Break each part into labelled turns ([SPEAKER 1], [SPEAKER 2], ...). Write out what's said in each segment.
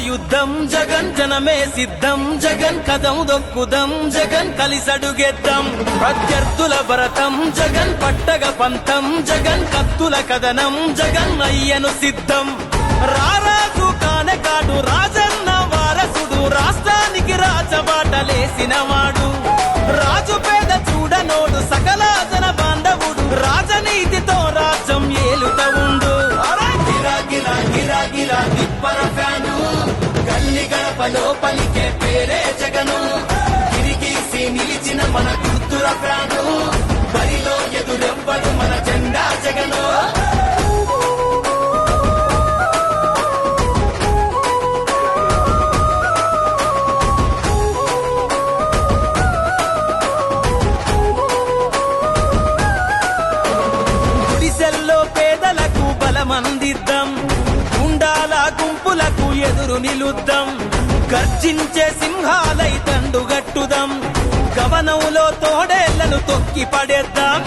[SPEAKER 1] యుద్ధం జగన్ జనమే సిద్ధం జగన్ కథం దొక్కుదం జగన్ కలిసడుగెద్దం ప్రత్యర్థుల భరతం జగన్ పట్టగ పంతం జగన్ కత్తుల కథనం జగన్ అయ్యను సిద్ధం. రారాజు కానకాడు రాజన్న వారసుడు రాష్ట్రానికి రాజబాటలేసిన పేదలకు గుండాల గుంపులకు ఎదురు నిలుద్దాం. గర్జించే సింహాలై దండుగట్టుదాం గవనంలో తోడేళ్ళను తొక్కి పడేద్దాం.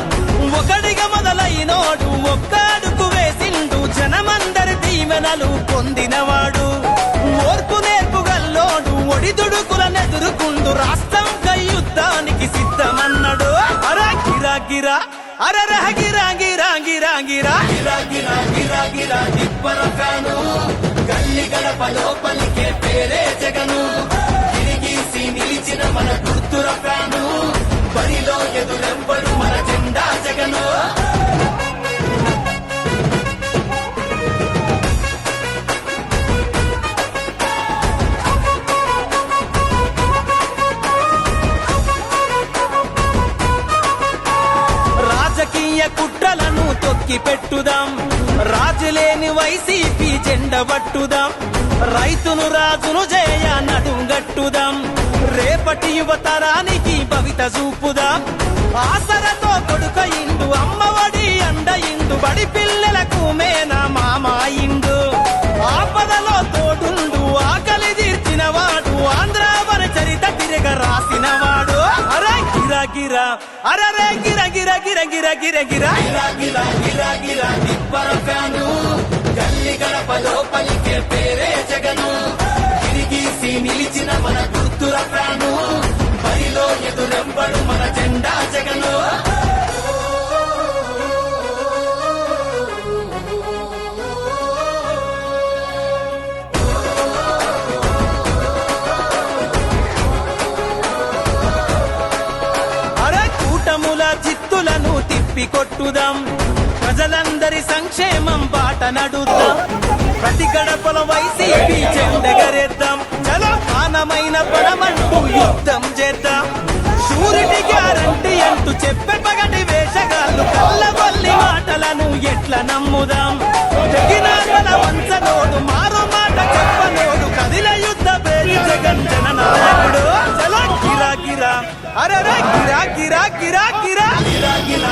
[SPEAKER 1] ఒకడిగా మొదలైనోడు ఒక్కడుకు వేసిండు జనమందరి దీవెనలు పొందినవాడు. ఓర్పు నేర్పు గల్లోడు ఒడిదుడుకులనెదురుకుండు రాష్ట్రం యుద్ధానికి సిద్ధమన్నాడు. అరా గిరా గిరా అరరహ గిరా గిరా గిరా గిరా గిరా గిరా. గిరా గిరా తిప్పర ఫ్యాను. గల్లి గడప లోపలికే పేరే జగను. తిరిగీసి నిలిచిన మన గుర్తుర ఫ్యాను. బరిలో ఎదురెవ్వడు మన జెండా జగను. రాజకీయ కుట్రలను తొక్కి పెట్టుదాం రాజులేని వైసీపీ జెండ పట్టుదాం. రైతును రాజును జయ నడుంగట్టుదాం. రేపటి యువతరానికి భవిత చూపుదాం. ఆసరతో ఇండు అమ్మఒడి అండయిండు బడి పిల్లలకు మేన ఇండు. ఆపదలో తోడుండు ఆకలి తీర్చిన వాడు ఆంధ్రావర చరిత తిరగ రాసిన వాడు. అరే గిరా గిరా అరే గిర గిర గిర గిర గిర గిరా గిరా గిరా గిరా. తిప్పి కొట్టుదాం. ప్రజలందరి సంక్షేమం బాట నడుద్దాం. ప్రతి గడపల వైసీపీ చెందగరేద్దాం చలో మానమైన పడమంటూ యుద్ధం చేద్దాం. షూరిటీ గ్యారంటీ అంటూ చెప్పే పగటి వేషగాళ్ళు కళ్ళగొల్లి మాటలను ఎట్లా నమ్ముదాం? జగినాగల వంచనోడు మారు మాట చెప్పనోడు కదిల యుద్ధ పేరు జగన్ జననాయకుడు. చలో గిరా గిరా. అరే గిరా గిరా గిరా గిరా. గిరా గిరా.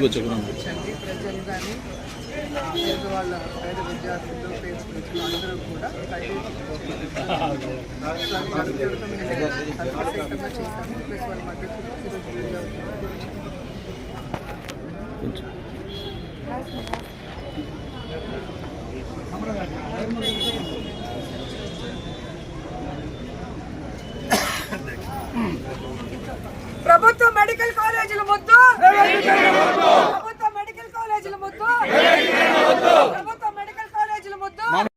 [SPEAKER 2] ముందుకు వచ్చాను
[SPEAKER 3] కానీ పేదవాళ్ళ పేద విద్యార్థులు పేద అందరూ కూడా చేస్తాము ప్రభుత్వ మెడికల్ కాలేజీల
[SPEAKER 2] ముద్దు